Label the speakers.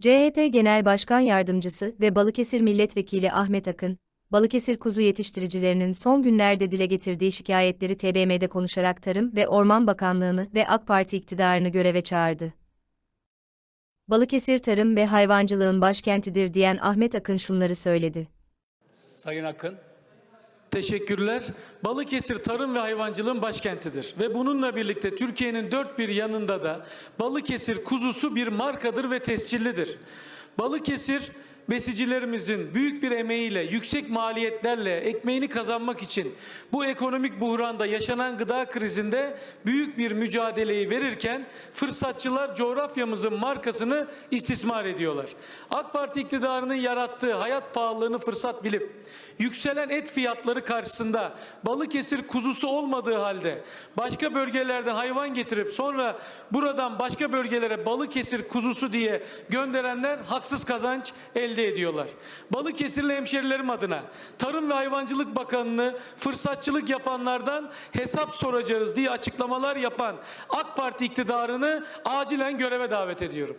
Speaker 1: CHP Genel Başkan Yardımcısı ve Balıkesir Milletvekili Ahmet Akın, Balıkesir kuzu yetiştiricilerinin son günlerde dile getirdiği şikayetleri TBMM'de konuşarak Tarım ve Orman Bakanlığı'nı ve AK Parti iktidarını göreve çağırdı. Balıkesir tarım ve hayvancılığın başkentidir diyen Ahmet Akın şunları söyledi.
Speaker 2: Sayın Akın.
Speaker 3: Teşekkürler. Balıkesir tarım ve hayvancılığın başkentidir ve bununla birlikte Türkiye'nin dört bir yanında da Balıkesir kuzusu bir markadır ve tescillidir. Balıkesir besicilerimizin büyük bir emeğiyle, yüksek maliyetlerle ekmeğini kazanmak için bu ekonomik buhranda yaşanan gıda krizinde büyük bir mücadeleyi verirken fırsatçılar coğrafyamızın markasını istismar ediyorlar. AK Parti iktidarının yarattığı hayat pahalılığını fırsat bilip yükselen et fiyatları karşısında Balıkesir kuzusu olmadığı halde başka bölgelerden hayvan getirip sonra buradan başka bölgelere Balıkesir kuzusu diye gönderenler haksız kazanç elde ediyorlar. Balıkesirli hemşerilerim adına Tarım ve Hayvancılık Bakanı'nı fırsatçılık yapanlardan hesap soracağız diye açıklamalar yapan AK Parti iktidarını acilen göreve davet ediyorum.